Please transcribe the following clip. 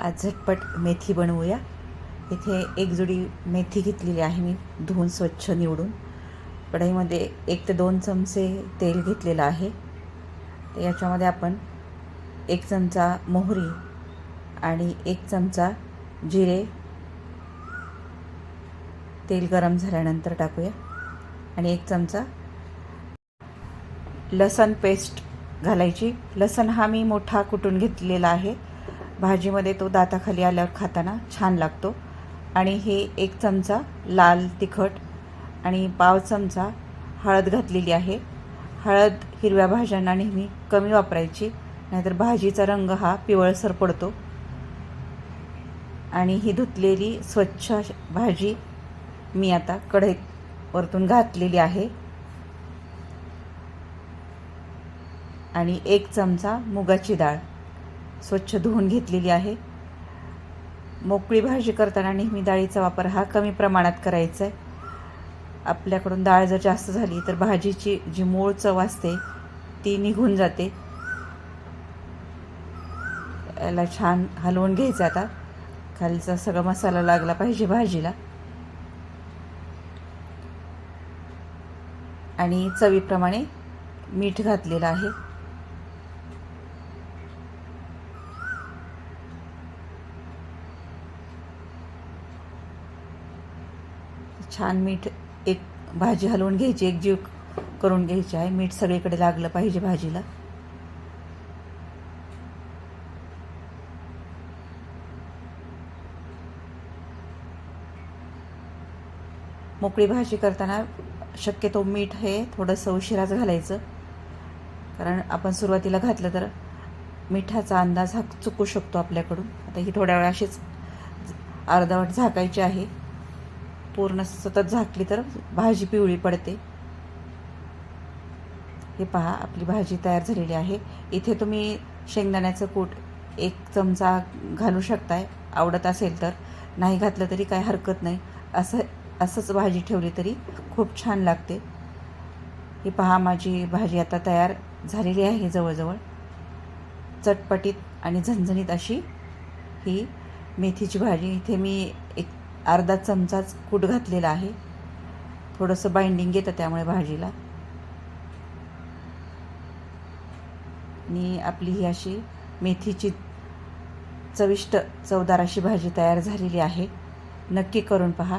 आज झटपट मेथी बनवूया. इथे एक जुडी मेथी घेतलेली आहे मी धुवून स्वच्छ निवडून. कढईमध्ये एक ते दोन चमचे तेल घेतलेलं आहे. याच्यामध्ये आपण एक चमचा मोहरी आणि एक चमचा जिरे तेल गरम झाल्यानंतर टाकूया. आणि एक चमचा लसण पेस्ट घालायची. लसण हा मी मोठा कुटून घेतलेला आहे. भाजीमध्ये तो दाताखाली आल्यावर खाताना छान लागतो. आणि हे एक चमचा लाल तिखट आणि पाव चमचा हळद घातलेली आहे. हळद हिरव्या भाज्यांना नेहमी कमी वापरायची नाहीतर भाजीचा रंग हा पिवळसर पडतो. आणि ही धुतलेली स्वच्छ भाजी मी आता कढईत वरतून घातलेली आहे. आणि एक चमचा मुगाची डाळ. स्वच्छ धुवून घेतलेली आहे. मोकळी भाजी करताना नेहमी डाळीचा वापर हा कमी प्रमाणात करायचा आहे आपल्याकडून डाळ जर जास्त झाली तर भाजीची जी मूळ चव असते ती निघून जाते. याला छान हलवून घ्यायचं आता. खालचा सगळा मसाला लागला पाहिजे भाजीला. आणि चवीप्रमाणे मीठ घातलेलं आहे. छान मीठ एक भाजी हलवून घ्यायची एक जीव करून घ्यायची आहे. मीठ सगळीकडे लागलं पाहिजे भाजीला. मोकळी भाजी करताना शक्यतो मीठ हे थोडंसं उशिराच घालायचं. कारण आपण सुरुवातीला घातलं तर मिठाचा अंदाज हा चुकू शकतो आपल्याकडून. आता ही थोड्या वेळ अशीच अर्धवट झाकायची आहे. पूर्ण सतत झाकली तर भाजी पिवळी पडते. हे पहा आपली भाजी तयार झालेली आहे. इथे तुम्ही शेंगदाण्याचं कूट एक चमचा घालू शकताय आवडत असेल तर. नाही घातलं तरी काय हरकत नाही. असं असंच भाजी ठेवली तरी खूप छान लागते. ही पहा माझी भाजी आता तयार झालेली आहे जवळजवळ. चटपटीत आणि झणझणीत अशी ही मेथीची भाजी. इथे मी एक अर्धा चमचाच कूट घातलेला आहे. थोडंसं बाइंडिंग येतं त्यामुळे भाजीला. आणि आपली ही अशी मेथीची चविष्ट चवदार अशी भाजी तयार झालेली आहे. नक्की करून पहा.